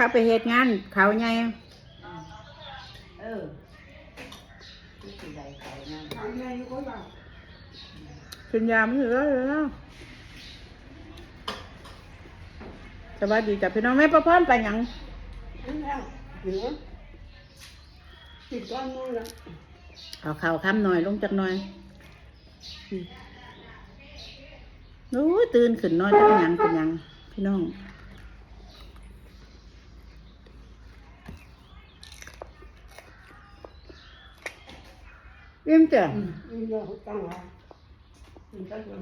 เข้าไปเฮ็ดงาน เขาไงเออที่สิได้เขานั่นทำไงก็ได้กินยาไม่ถึงแล้วเลยนะสวัสดีจ้ะพี่น้องแม่ประพรไปหยังนั่นแหละเหลือติดก้อนมือละเอาข่าวคำหน่อยลงจากหน่อยโอ้ตื่นขึ้นนอนจักหยังเป็นหยังพี่น้อง อิ่มจ้ะอืมเราตั้งไว้อืมตั้งไว้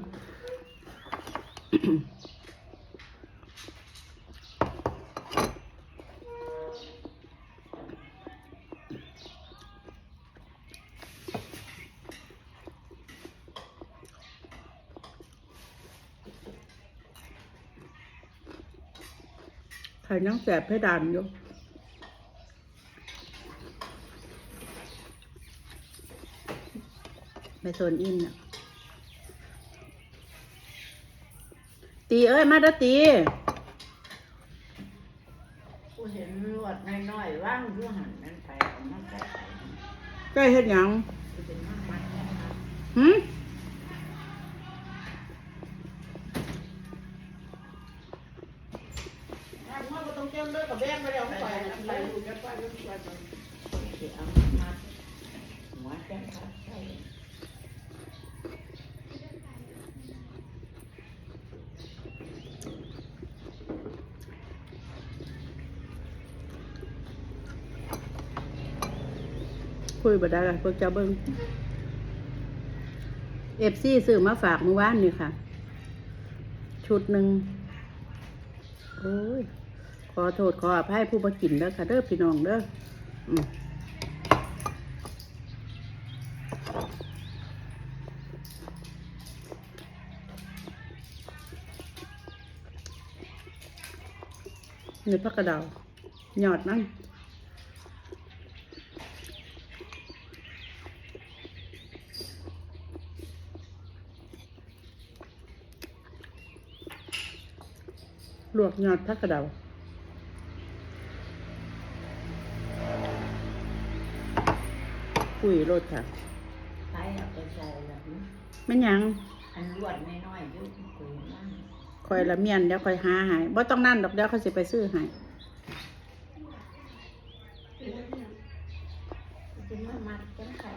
ไข่น้องแสบเพดานอยู่ไป โซนอินน่ะตีเอ้ย มาเด้อตีกูเห็นลวดน้อยๆว่างอยู่หันนั่นไปเอามาใส่ไปใกล้เฮ็ดหยังกูเป็นมากมันนะครับหืมถ้ามันก็ต้องเจ้าเลิกกับแบงไปแล้วไปไปลูกจะไปแล้วไปไปสิเอามามัดหัวแจ้งคั คุยบ่ได้ละพวกเจ้าเบิ้งเอฟซีซื้อมาฝากเมื่อวานนี่ค่ะ ชุดหนึ่งโอ้ย ขอโทษขออภัยผู้บ่กินเด้อค่ะ เด้อพี่น้องเด้ออืมนี่พักกระดาวหยอดนั่ง ลวกหยอดพักกระเดาวปุ๋ยรสค่ะใส่เอาไปใส่แบบนี้แม่นหยัง อันลวดน้อยๆอยู่กูนั่นคอยละเมียนเดี๋ยวคอยหาใหายบ่ต้องนั่นดอกเดี๋ยวเขาสิไปซื้อใหายกูเป็นมามัดแจ้งคัด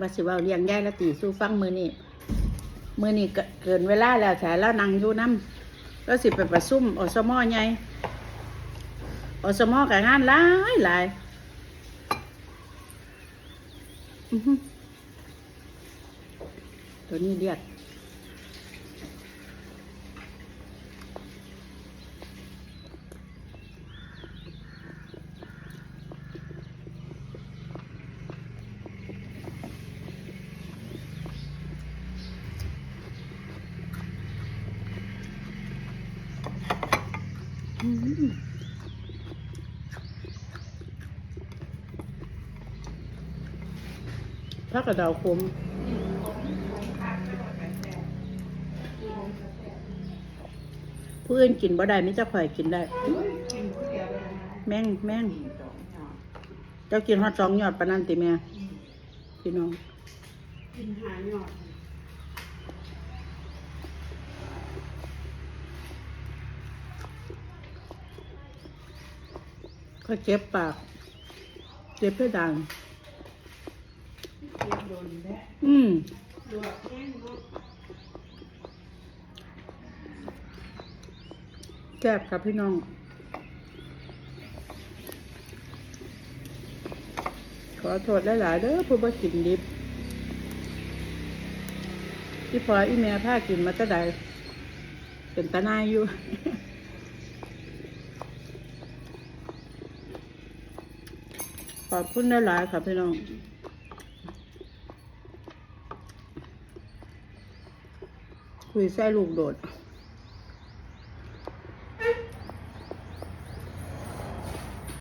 บาสิเว่าเลี้ยงยายละตีสู้ฟังมือนี่มือนี่เกินเวลาแล้วฉายแล้วนั่งอยู่น้ำแล้วสิไปประซุ่มอสมอไงอสมอกับงานหลายหลายอื้อหือตัวนี้เรียก อื้อหือพักระดาวคมผู้อื่นกินบ่ได้มิจะข่อยกินได้ แม่งแม่งเจ้ากินฮอดสองยอดปานนันติแม่พี่น้อง กินหายอด ก็เจ็บปาก เจ็บเพดานเก็บโดนแบะอืมลวกแห้งเนาะแซ่บครับพี่น้องขอโทษหลายๆเด้อผู้บ่กินดิบที่พออีเมียพากินมาแตะใดเป็นตาหนายอยู่ อบคุณหลายๆค่ะพี่น้องคุยไส่ลูกโดด